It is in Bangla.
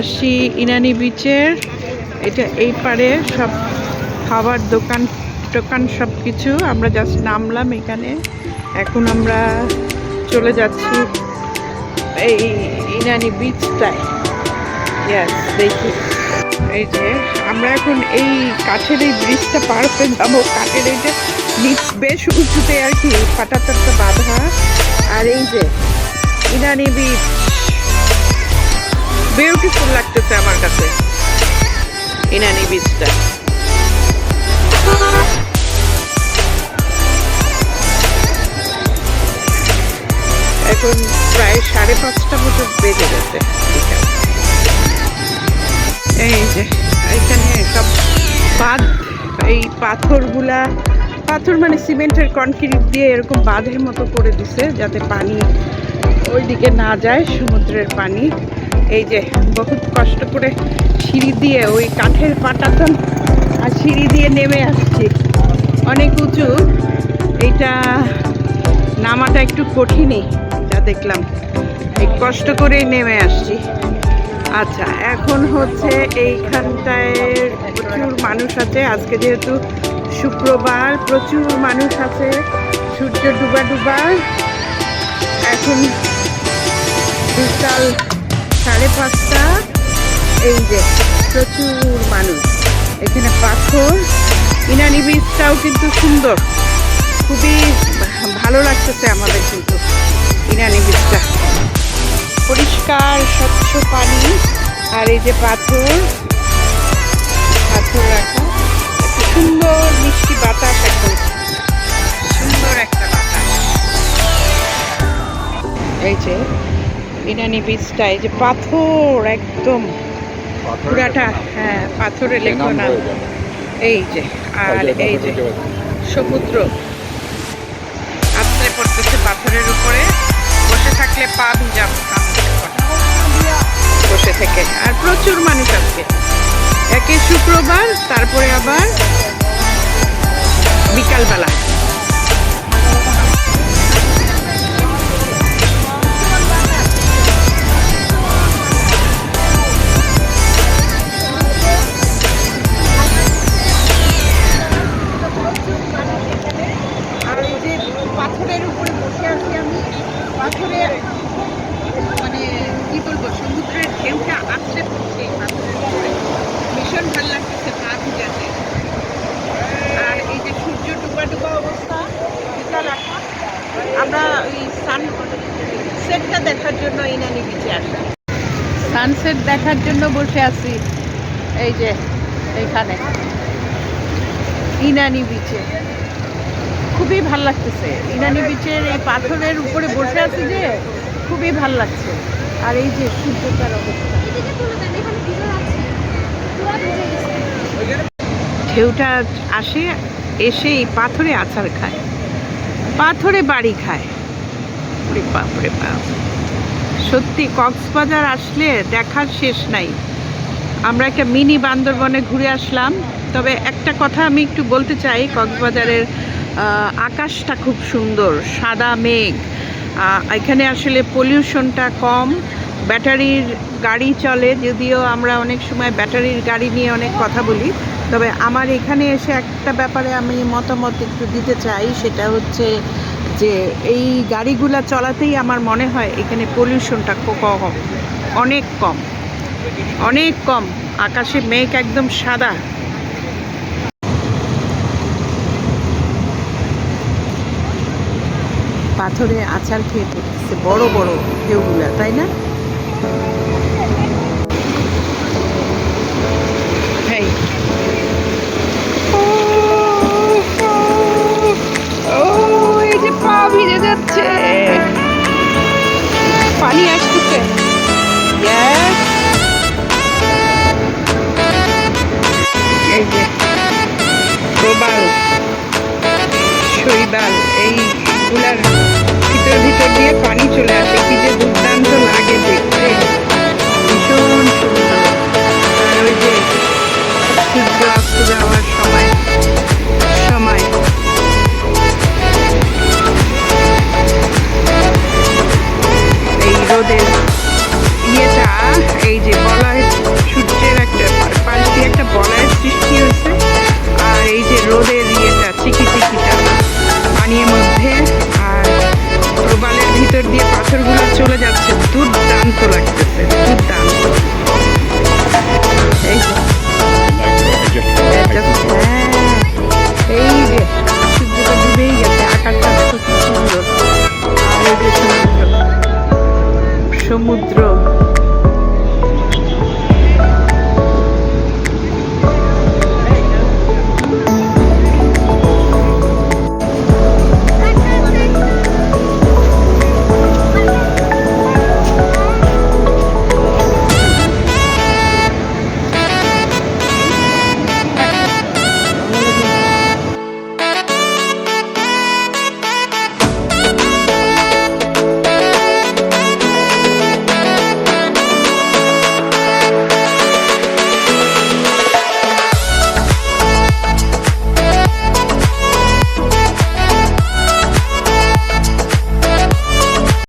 আসছি ইনানি বিচের এটা এই পারে সব খাবার দোকান টোকান সব কিছু। আমরা জাস্ট নামলাম এখানে। এখন আমরা চলে যাচ্ছি এই ইনানি বিচটায় ইয়াস দেখি। এই যে, আমরা এখন এই কাঠের এই ব্রিজটা পার হয়ে যাব। কাঠের এই যে নিচ বেশ উঁচুতে আর কি ফাটাতারটা বাঁধা। আর এই যে, ইনানি বিচ বিউটিফুল লাগতেছে আমার কাছে। ইনানি বিচটা এখন প্রায় সাড়ে পাঁচটা মতো বেজে গেছে এই যে, এখানে সব বাঁধ, এই পাথরগুলা, পাথর মানে সিমেন্টের কনক্রিট দিয়ে এরকম বাঁধের মতো করে দিছে, যাতে পানি ওইদিকে না যায়, সমুদ্রের পানি। এই যে বহুত কষ্ট করে সিঁড়ি দিয়ে ওই কাঠের পাটাতন আর সিঁড়ি দিয়ে নেমে আসছি। অনেক উঁচু। এইটা নামাটা একটু কঠিনই, যা দেখলাম। এই কষ্ট করেই নেমে আসছি। আচ্ছা এখন হচ্ছে এইখানটায় প্রচুর মানুষ আছে। আজকে যেহেতু শুক্রবার, প্রচুর মানুষ আছে। সূর্য ডুবা ডুবা। এখন বিকাল সাড়ে পাঁচটা। এই যে, প্রচুর মানুষ। এখানে পাথর। ইনানি বীজটাও কিন্তু সুন্দর। খুবই ভালো লাগতেছে আমাদের কিন্তু ইনানি বীজটা পরিষ্কার, স্বচ্ছ পানি। আর এই যে পাথর পাথর রাখা। সুন্দর মিষ্টি বাতাস এখন সুন্দর একটা বাতাস। এই যে ইনানি বীজটা এই যে পাথর একদম। পুরাটা হ্যাঁ পাথরে লেখো না এই যে আর এই যে সমুদ্র। আছড়ে পড়তেছে পাথরের উপরে। বসে থাকলে পা ভিজাব বসে থেকে। আর প্রচুর মানুষ আজকে। একে শুক্রবার তারপরে আবার বিকালবেলা। আছি আমি পাথরে মানে কি বলব, সমুদ্রের ঢেউটা আছড়ে পড়ছে ভীষণ ভালো লাগতেছে, পা ভিজাতে আর এই যে সূর্য ডুবা ডুবা অবস্থা বিকাল এখন আমরা ওই সান সেটটা দেখার জন্য ইনানি বিচে আসা। সানসেট দেখার জন্য বসে আছি, এই যে এইখানে ইনানি বিচে খুবই ভালো লাগতেছে। ইনানি বিচের এই পাথরের উপরে বসে আছি যে, খুবই ভালো লাগছে। আর এই যে সূর্যটার অবস্থা। ঢেউটা আসে, এসে এই পাথরে আছাড় খায়। পাথরে বাড়ি খায়। ওরে বাপ। সত্যি, কক্সবাজার আসলে দেখার শেষ নাই। আমরা একটা মিনি বান্দরবনে ঘুরে আসলাম। তবে একটা কথা আমি একটু বলতে চাই, কক্সবাজারের আকাশটা খুব সুন্দর, সাদা মেঘ। এখানে আসলে পলিউশনটা কম। ব্যাটারির গাড়ি চলে, যদিও আমরা অনেক সময় ব্যাটারির গাড়ি নিয়ে অনেক কথা বলি। তবে আমার এখানে এসে একটা ব্যাপারে আমি মতামত একটু দিতে চাই, সেটা হচ্ছে যে এই গাড়িগুলা চলাতেই আমার মনে হয় এখানে পলিউশনটা কম, অনেক কম। অনেক কম। আকাশে মেঘ একদম সাদা। পাথরে আচার খেয়ে পড়তেছে বড় বড় ঢেউগুলা তাই না এই। এই ভিজে যাচ্ছে. এই যে প্রবাল শৈবাল এইগুলার ভিতর ভিতর দিয়ে পানি চলে আসে, কি যে দুর্দান্ত লাগে দেখতে। ভীষণ সুন্দর। আর ওই যে যাওয়ার